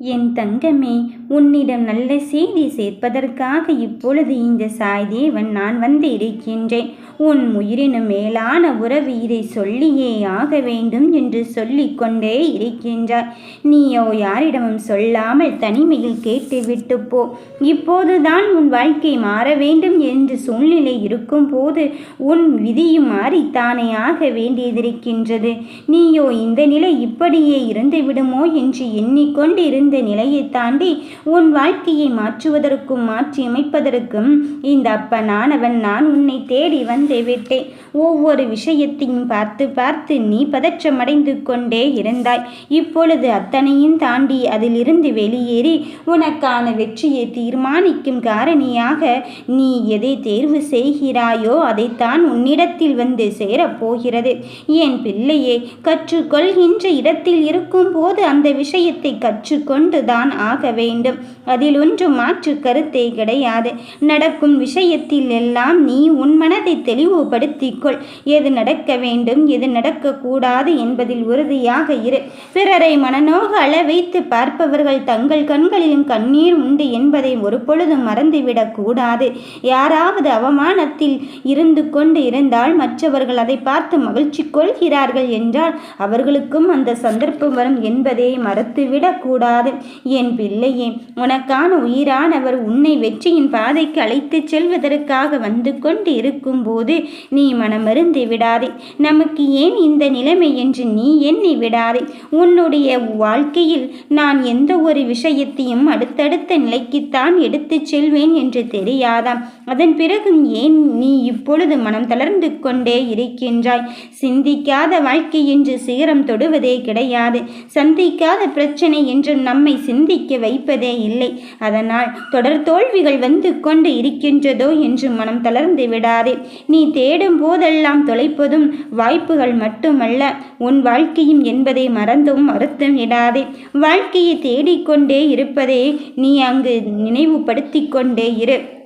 என் தங்கமே உன்னிடம் நல்ல செய்தி சேர்ப்பதற்காக இப்பொழுது இந்த சாய்தேவன் நான் வந்து இருக்கின்றேன் உன் உயிரினும் மேலான உறவு இதை சொல்லியே ஆக வேண்டும் என்று சொல்லிக்கொண்டே இருக்கின்றார் நீயோ யாரிடமும் சொல்லாமல் தனிமையில் கேட்டுவிட்டு போ. இப்போதுதான் உன் வாழ்க்கை மாற வேண்டும் என்று சூழ்நிலை இருக்கும் போது உன் விதியும் மாறித்தானே ஆக வேண்டியதிருக்கின்றது. நீயோ இந்த நிலை இப்படியே இருந்து விடுமோ என்று எண்ணிக்கொண்டு இருந்த நிலையை தாண்டி உன் வாழ்க்கையை மாற்றுவதற்கும் மாற்றியமைப்பதற்கும் இந்த அப்பனானவன் நான் உன்னை தேடி வந்து விட்டேன். ஒவ்வொரு விஷயத்தையும் பார்த்து பார்த்து நீ பதற்றமடைந்து கொண்டே இருந்தாய். இப்பொழுது அத்தனையும் தாண்டி அதிலிருந்து வெளியேறி உனக்கான வெற்றியை தீர்மானிக்கும் காரணியாக நீ எதை தேர்வு செய்கிறாயோ அதைத்தான் உன்னிடத்தில் வந்து சேரப்போகிறது. என் பிள்ளையே கற்றுக்கொள்கின்ற இடத்தில் இருக்கும் போது அந்த விஷயத்தை கற்றுக்கொண்டுதான் ஆக வேண்டும். அதில் ஒன்றும் மாற்று கருத்தே கிடையாது. நடக்கும் விஷயத்தில் எல்லாம் நீ உன் மனதை தெளிவுபடுத்திக்கொள். எது நடக்க வேண்டும் எது நடக்கக்கூடாது என்பதில் உறுதியாக இரு. பிறரை மனநோக அளவைத்து பார்ப்பவர்கள் தங்கள் கண்களிலும் கண்ணீர் உண்டு என்பதை ஒரு பொழுதும் மறந்துவிடக்கூடாது யாராவது அவமானத்தில் இருந்து கொண்டு இருந்தால் மற்றவர்கள் அதை பார்த்து மகிழ்ச்சி கொள்கிறார்கள் என்றால் அவர்களுக்கும் அந்த சந்தர்ப்பம் வரும் என்பதை மறந்துவிடக்கூடாது என் பிள்ளையே உனக்கான உயிரானவர் உன்னை வெற்றியின் பாதைக்கு அழைத்துச் செல்வதற்காக வந்து கொண்டு இருக்கும்போது நீ மனமருந்து விடாதே. நமக்கு ஏன் இந்த நிலைமை என்று நீ எண்ணி விடாதே. உன்னுடைய வாழ்க்கையில் நான் எந்த ஒரு விஷயத்தையும் அடுத்தடுத்த நிலைக்குத்தான் எடுத்துச் செல்வேன் என்று தெரியாதாம். அதன் பிறகும் ஏன் நீ இப்பொழுது மனம் தளர்ந்து கொண்டே இருக்கின்றாய்? சிந்திக்காத வாழ்க்கை என்று சிகரம் தொடுவதே கிடையாது. சந்திக்காத பிரச்சனை என்று நம்மை சிந்திக்க வைப்பது இல்லை. அதனால் தொடர் தோல்விகள் வந்து கொண்டு இருக்கின்றதோ என்று மனம் தளர்ந்து விடாதே. நீ தேடும் போதெல்லாம் தொலைப்பதும் வாய்ப்புகள் மட்டுமல்ல. உன் வாழ்க்கையும் என்பதை மறந்தும் மறுத்தும் விடாதே. வாழ்க்கையை தேடிக்கொண்டே இருப்பதே நீ அங்கு நினைவுபடுத்தி கொண்டே இரு.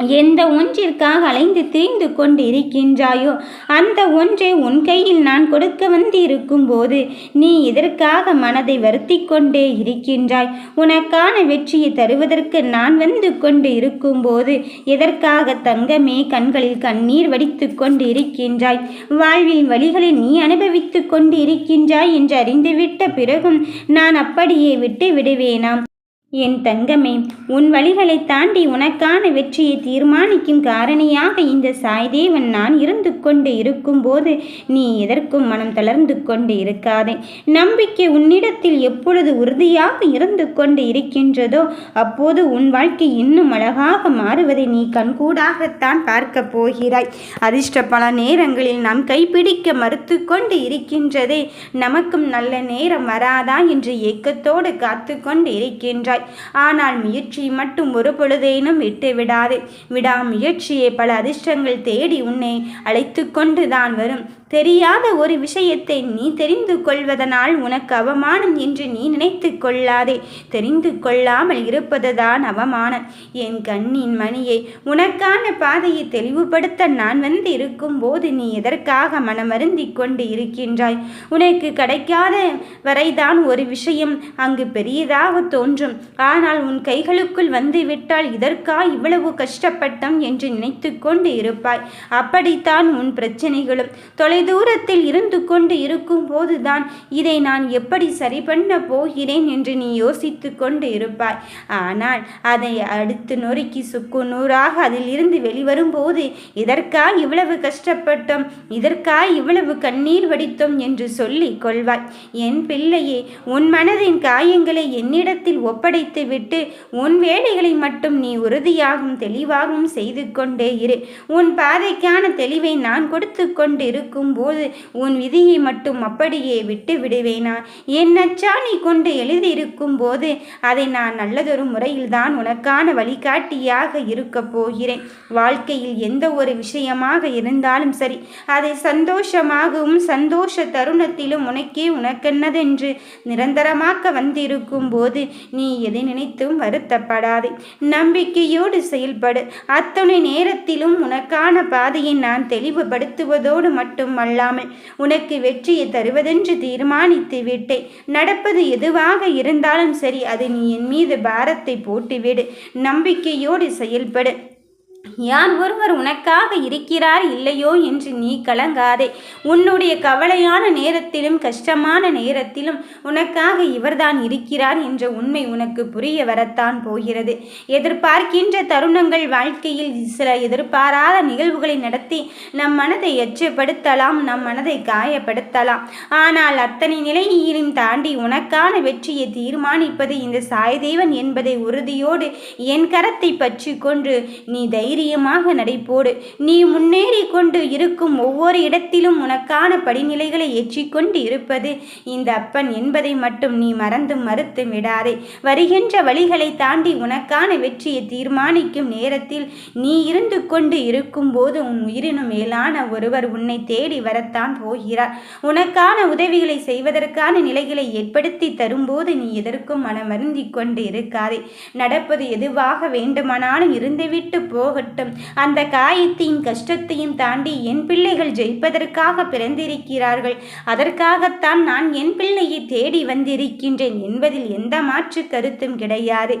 எந்த ஒன்றிற்காக அலைந்து திரிந்து கொண்டு இருக்கின்றாயோ அந்த ஒன்றை உன் கையில் நான் கொடுக்க வந்து இருக்கும்போது நீ இதற்காக மனதை வருத்தி கொண்டே இருக்கின்றாய். உனக்கான வெற்றியை தருவதற்கு நான் வந்து கொண்டு இருக்கும்போது எதற்காக தங்கமே கண்களில் கண்ணீர் வடித்து கொண்டு இருக்கின்றாய் வாழ்வின் வழிகளை நீ அனுபவித்து கொண்டு இருக்கின்றாய் என்று அறிந்துவிட்ட பிறகும் நான் அப்படியே விட்டு விடுவேனாம். என் தங்கமே உன் வழிகளை தாண்டி உனக்கான வெற்றியை தீர்மானிக்கும் காரணியாக இந்த சாய்தேவன் நான் இருந்து கொண்டு இருக்கும்போது நீ எதற்கும் மனம் தளர்ந்து கொண்டு இருக்காதே. நம்பிக்கை உன்னிடத்தில் எப்பொழுது உறுதியாக இருந்து கொண்டு இருக்கின்றதோ அப்போது உன் வாழ்க்கை இன்னும் அழகாக மாறுவதை நீ கண்கூடாகத்தான் பார்க்க போகிறாய். அதிர்ஷ்ட பல நேரங்களில் நாம் கைப்பிடிக்க மறுத்து கொண்டு இருக்கின்றதே நமக்கும் நல்ல நேரம் வராதா என்று ஏக்கத்தோடு காத்து கொண்டு இருக்கின்றாய். ஆனால் முயற்சி மட்டும் ஒரு பொழுதேனும் விட்டு விடாது. விடாமுயற்சியே பல அதிர்ஷ்டங்கள் தேடி உன்னை அழைத்து கொண்டு தான் வரும். தெரியாத ஒரு விஷயத்தை நீ தெரிந்து கொள்வதனால் உனக்கு அவமானம் என்று நீ நினைத்து கொள்ளாதே. தெரிந்து கொள்ளாமல் இருப்பதுதான் அவமானம். என் கண்ணின் மணியை உனக்கான பாதையை தெளிவுபடுத்த நான் வந்து இருக்கும்போது நீ எதற்காக மனமருந்தி கொண்டு இருக்கின்றாய்? உனக்கு கிடைக்காத வரைதான் ஒரு விஷயம். அங்கு பெரியதாக தோன்றும். ஆனால் உன் கைகளுக்குள் வந்து விட்டால் இதற்கா இவ்வளவு கஷ்டப்பட்டோம் என்று நினைத்து கொண்டு இருப்பாய்? அப்படித்தான் உன் பிரச்சனைகளும். தொலை தொலைதூரத்தில் இருந்து கொண்டு இருக்கும் போதுதான் இதை நான் எப்படி சரி பண்ண போகிறேன் என்று நீ யோசித்து கொண்டு இருப்பாய். ஆனால் அதை அடுத்து நொறுக்கி சுக்கு நூறாக அதில் இருந்து வெளிவரும்போது இதற்கா இவ்வளவு கஷ்டப்பட்டோம் இதற்கா இவ்வளவு கண்ணீர் வடித்தோம் என்று சொல்லி கொள்வாய். என் பிள்ளையே உன் மனதின் காயங்களை என்னிடத்தில் ஒப்படைத்து விட்டு உன் வேலைகளை மட்டும் நீ உறுதியாகவும் தெளிவாகவும் செய்து கொண்டே இரு. உன் பாதைக்கான தெளிவை நான் கொடுத்து கொண்டு இருக்கும் போது உன் விதியை மட்டும் அப்படியே விட்டு விடுவேனா? என் நீ கொண்டு எழுதியிருக்கும் போது அதை நான் நல்லதொரு முறையில்தான் உனக்கான வழிகாட்டியாக இருக்கப் போகிறேன். வாழ்க்கையில் எந்த ஒரு விஷயமாக இருந்தாலும் சரி அதை சந்தோஷமாகவும் சந்தோஷ தருணத்திலும் உனக்கே உனக்கென்னதென்று நிரந்தரமாக்க வந்திருக்கும் போது நீ எதை நினைத்தும் வருத்தப்படாதே. நம்பிக்கையோடு செயல்படு. அத்தனை நேரத்திலும் உனக்கான பாதையை நான் தெளிவுபடுத்துவதோடு மட்டும் மட்டுமல்லாமல் உனக்கு வெற்றியை தருவதென்று தீர்மானித்து விட்டேன். நடப்பது எதுவாக இருந்தாலும் சரி அது நீ என் மீது பாரத்தை போட்டுவிடு. நம்பிக்கையோடு செயல்படு. யான் ஒருவர் உனக்காக இருக்கிறார் இல்லையோ என்று நீ கலங்காதே. உன்னுடைய கவலையான நேரத்திலும் கஷ்டமான நேரத்திலும் உனக்காக இவர்தான் இருக்கிறார் என்ற உண்மை உனக்கு புரிய வரத்தான் போகிறது. எதிர்பார்க்கின்ற தருணங்கள் வாழ்க்கையில் சில எதிர்பாராத நிகழ்வுகளை நடத்தி நம் மனதை எச்சப்படுத்தலாம் நம் மனதை காயப்படுத்தலாம். ஆனால் அத்தனை நிலையிலும் தாண்டி உனக்கான வெற்றியை தீர்மானிப்பது இந்த சாய்தேவன் என்பதை உறுதியோடு என் கரத்தை பற்றி கொண்டு நீ தைரியம் தைரியமாக நடைபோடு. நீ முன்னேறி கொண்டு இருக்கும் ஒவ்வொரு இடத்திலும் உனக்கான படிநிலைகளை ஏற்றிக்கொண்டு இருப்பது. இந்த அப்பன் என்பதை மட்டும் நீ மறந்து மறுத்து விடாதே. வருகின்ற வழிகளை தாண்டி உனக்கான வெற்றியை தீர்மானிக்கும் நேரத்தில் நீ இருந்து கொண்டு இருக்கும்போது உன் உயிரினும் மேலான ஒருவர் உன்னை தேடி வரத்தான் போகிறார். உனக்கான உதவிகளை செய்வதற்கான நிலைகளை ஏற்படுத்தி தரும்போது நீ எதற்கும் மனமருந்தி கொண்டு இருக்காதே. நடப்பது எதுவாக வேண்டுமானாலும் இருந்துவிட்டு போகட்டும். இருக்கட்டும். அந்த காயத்தையும் கஷ்டத்தையும் தாண்டி என் பிள்ளைகள் ஜெயிப்பதற்காக பிறந்திருக்கிறார்கள். அதற்காகத்தான் நான் என் பிள்ளையை தேடி வந்திருக்கின்றேன் என்பதில் எந்த மாற்று கருத்தும் கிடையாது.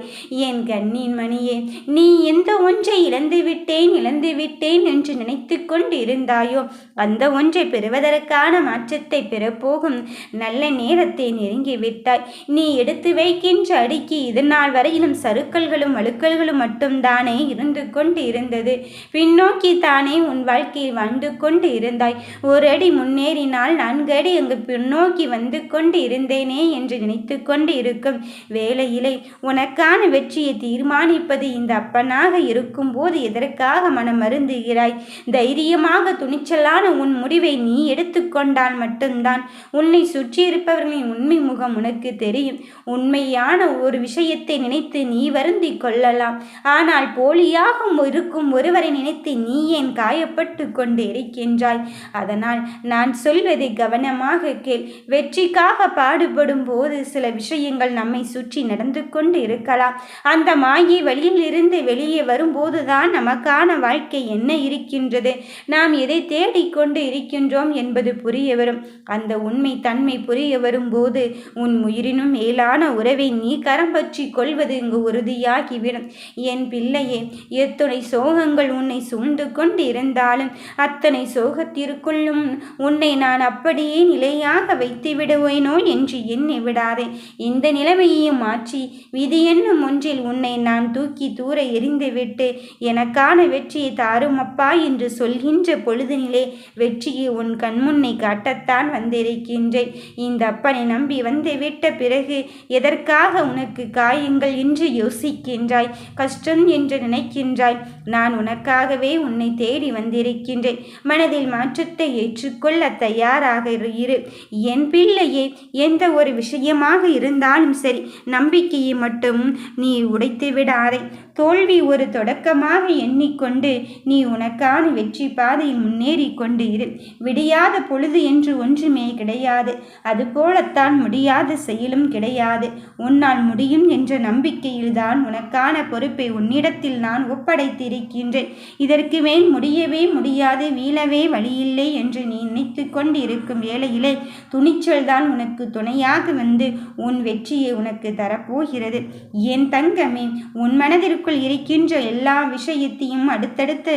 என் கண்ணின் மணியே நீ எந்த ஒன்றை இழந்து விட்டேன் இழந்து விட்டேன் என்று நினைத்து கொண்டு இருந்தாயோ அந்த ஒன்றை பெறுவதற்கான மாற்றத்தை பெறப்போகும் நல்ல நேரத்தை நெருங்கிவிட்டாய் நீ எடுத்து வைக்கின்ற அடிக்கு இது நாள் வரையிலும் சருக்கல்களும் அழுக்கல்களும் மட்டும்தானே இருந்து கொண்டு இருந்த இருந்தது. பின்னோக்கி தானே உன் வாழ்க்கையில் வந்து கொண்டு இருந்தாய். ஒரு அடி முன்னேறினால் நான்கடி அங்கு பின்னோக்கி வந்து கொண்டு இருந்தேனே என்று நினைத்து கொண்டு இருக்கும் வேலையிலே உனக்கான வெற்றியை தீர்மானிப்பது இந்த அப்பனாக இருக்கும்போது எதற்காக மனம் மருந்துகிறாய் தைரியமாக துணிச்சலான உன் முடிவை நீ எடுத்துக்கொண்டால் மட்டும்தான் உன்னை சுற்றியிருப்பவர்களின் உண்மை முகம் உனக்கு தெரியும். உண்மையான ஒரு விஷயத்தை நினைத்து நீ வருந்தி கொள்ளலாம். ஆனால் போலியாக இருக்கும் இருக்கும் ஒருவரை நினைத்து நீ ஏன் காயப்பட்டு கொண்டு இருக்கின்றாய் அதனால் நான் சொல்வதை கவனமாக கேள். வெற்றிக்காக பாடுபடும் போது சில விஷயங்கள் நம்மை சுற்றி நடந்து கொண்டு இருக்கலாம். அந்த மாயை வழியிலிருந்து வெளியே வரும்போதுதான் நமக்கான வாழ்க்கை என்ன இருக்கின்றது? நாம் எதை தேடிக்கொண்டு இருக்கின்றோம் என்பது புரிய வரும். அந்த உண்மை தன்மை புரிய வரும்போது உன் உயிரினும் மேலான உறவை நீ கரம் பற்றி கொள்வது இங்கு உறுதியாகிவிடும். என் பிள்ளையே எத்துணை சோ சோகங்கள் உன்னை சூழ்ந்து கொண்டு இருந்தாலும் அத்தனை சோகத்திற்குள்ளும் உன்னை நான் அப்படியே நிலையாக வைத்து விடுவேனோ என்று எண்ணி விடாதே. இந்த நிலைமையையும் மாற்றி விதி என்னும் ஒன்றில் உன்னை நான் தூக்கி தூர எரிந்துவிட்டு எனக்கான வெற்றியை தாரும் அப்பா என்று சொல்கின்ற பொழுதுநிலே வெற்றியை உன் கண்முன்னை காட்டத்தான் வந்திருக்கின்றேன். இந்த அப்பனை நம்பி வந்து விட்ட பிறகு எதற்காக உனக்கு காயங்கள் என்று யோசிக்கின்றாய்? கஷ்டம் என்று நினைக்கின்றாய்? நான் உனக்காகவே உன்னை தேடி வந்திருக்கின்றேன். மனதில் மாற்றத்தை ஏற்றுக்கொள்ள தயாராக இரு. என் பிள்ளையே எந்த ஒரு விஷயமாக இருந்தாலும் சரி நம்பிக்கையை மட்டும் நீ உடைத்து விடாதே தோல்வி ஒரு தொடக்கமாக எண்ணிக்கொண்டு நீ உனக்கான வெற்றி பாதையில் முன்னேறி கொண்டு இரு. விடியாத பொழுது என்று ஒன்றுமே கிடையாது. அதுபோலத்தான் முடியாத செயலும் கிடையாது. உன்னால் முடியும் என்ற நம்பிக்கையில்தான் உனக்கான பொறுப்பை உன்னிடத்தில் நான் ஒப்படைத்திருக்கின்றேன். இதற்கு மேல் முடியவே முடியாது வீழவே வழியில்லை என்று நீ நினைத்து கொண்டிருக்கும் வேளையிலே துணிச்சல்தான் உனக்கு துணையாக வந்து உன் வெற்றியை உனக்கு தரப்போகிறது. என் தங்கமே உன் மனதிற்கு மனதிற்குள் இருக்கின்ற எல்லா விஷயத்தையும் அடுத்தடுத்து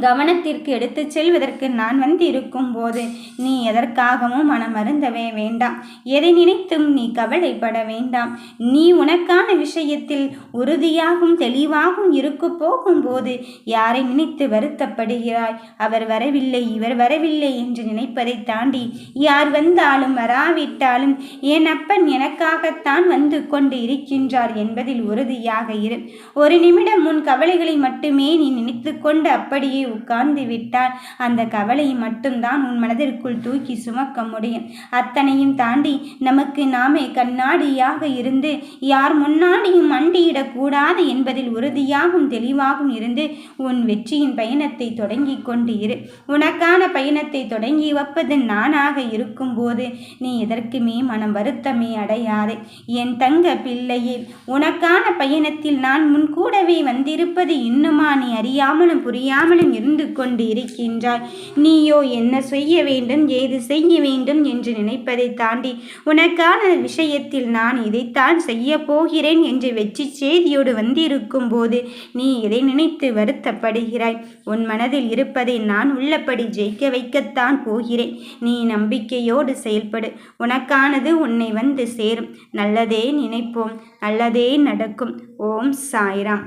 கவனத்திற்கு எடுத்துச் செல்வதற்கு நான் வந்து இருக்கும் போது நீ எதற்காகவும் மனமருந்தவே வேண்டாம். எதை நினைத்தும் நீ கவலைப்பட வேண்டாம். நீ உனக்கான விஷயத்தில் உறுதியாகவும் தெளிவாகவும் இருக்க போகும்போது யாரை நினைத்து வருத்தப்படுகிறாய்? அவர் வரவில்லை இவர் வரவில்லை என்று நினைப்பதை தாண்டி யார் வந்தாலும் வராவிட்டாலும் என் அப்பன் எனக்காகத்தான் வந்து கொண்டு இருக்கின்றார் என்பதில் உறுதியாக இரு. ஒரு நிமிடம் உன் கவலைகளை மட்டுமே நீ நினைத்து கொண்டு அப்படியே உட்கார்ந்து விட்டால் அந்த கவலையை மட்டும்தான் உன் மனதிற்குள் தூக்கி சுமக்க முடியும். அத்தனையும் தாண்டி நமக்கு நாமே கண்ணாடியாக இருந்து யார் முன்னாடியும் மண்டியிடக்கூடாது என்பதில் உறுதியாகவும் தெளிவாகவும் இருந்து உன் வெற்றியின் பயணத்தை தொடங்கி கொண்டு இரு. உனக்கான பயணத்தை தொடங்கி வைப்பது நானாக இருக்கும்போது நீ எதற்குமே மனம் வருத்தமே அடையாதே. என் தங்க பிள்ளையே உனக்கான பயணத்தில் நான் முன் கூடவே வந்திருப்பது இன்னுமா நீ அறியாமலும் புரியாமலும் நாளும் இருந்து கொண்டு இருக்கின்றாய் நீயோ என்ன செய்ய வேண்டும்? ஏது செய்ய வேண்டும் என்று நினைப்பதை தாண்டி உனக்கான விஷயத்தில் நான் இதைத்தான் செய்ய போகிறேன் என்று வெற்றி செய்தியோடு வந்திருக்கும் போது நீ இதை நினைத்து வருத்தப்படுகிறாய். உன் மனதில் இருப்பதை நான் உள்ளபடி ஜெயிக்க வைக்கத்தான் போகிறேன். நீ நம்பிக்கையோடு செயல்படு. உனக்கானது உன்னை வந்து சேரும். நல்லதே நினைப்போம். நல்லதே நடக்கும். ஓம் சாய்ராம்.